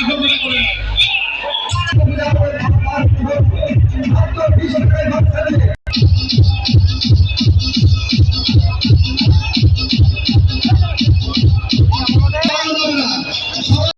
লেখাপড়া করে